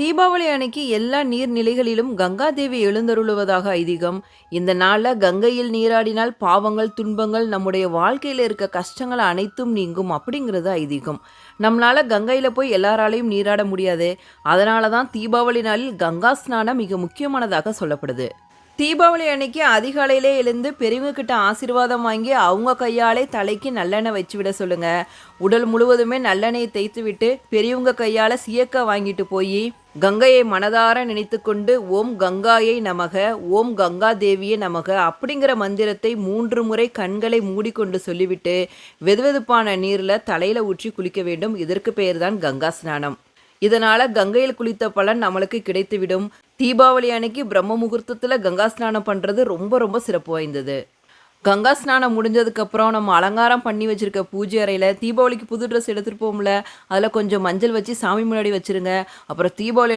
தீபாவளி அன்னைக்கு எல்லா நீர்நிலைகளிலும் கங்கா தேவி எழுந்தருளுவதாக ஐதீகம். இந்த நாளில் கங்கையில் நீராடினால் பாவங்கள் துன்பங்கள் நம்முடைய வாழ்க்கையில் இருக்க கஷ்டங்கள் அனைத்தும் நீங்கும் அப்படிங்கிறது ஐதீகம். நம்மளால கங்கையில் போய் எல்லாராலையும் நீராட முடியாது. அதனால தான் தீபாவளி நாளில் கங்கா ஸ்நானம் மிக முக்கியமானதாக சொல்லப்படுது. தீபாவளி அன்னைக்கு அதிகாலையிலே எழுந்து பெரியவங்க கிட்ட ஆசீர்வாதம் வாங்கி அவங்க கையாலே தலைக்கு நல்லெண்ணெய் வச்சு விட சொல்லுங்க. உடல் முழுவதுமே நல்லெண்ணெயை தேய்த்து விட்டு பெரியவங்க கையால சியக்க வாங்கிட்டு போய் கங்கையை மனதார நினைத்து கொண்டு ஓம் கங்காயை நமக ஓம் கங்கா தேவியை நமக அப்படிங்கிற மந்திரத்தை மூன்று முறை கண்களை மூடிக்கொண்டு சொல்லிவிட்டு வெதுவெதுப்பான நீரில் தலையில ஊற்றி குளிக்க வேண்டும். இதற்கு பெயர்தான் கங்கா ஸ்நானம். இதனால கங்கையில் குளித்த பலன் நம்மளுக்கு கிடைத்துவிடும். தீபாவளி அன்னைக்கு பிரம்ம முகூர்த்தத்தில் கங்கா ஸ்நானம் பண்ணுறது ரொம்ப ரொம்ப சிறப்பு வாய்ந்தது. கங்கா ஸ்நானம் முடிஞ்சதுக்கப்புறம் நம்ம அலங்காரம் பண்ணி வச்சுருக்க பூஜை அறையில் தீபாவளிக்கு புது ட்ரெஸ் எடுத்துகிட்டு போகும்ல அதில் கொஞ்சம் மஞ்சள் வச்சு சாமி முன்னாடி வச்சுருங்க. அப்புறம் தீபாவளி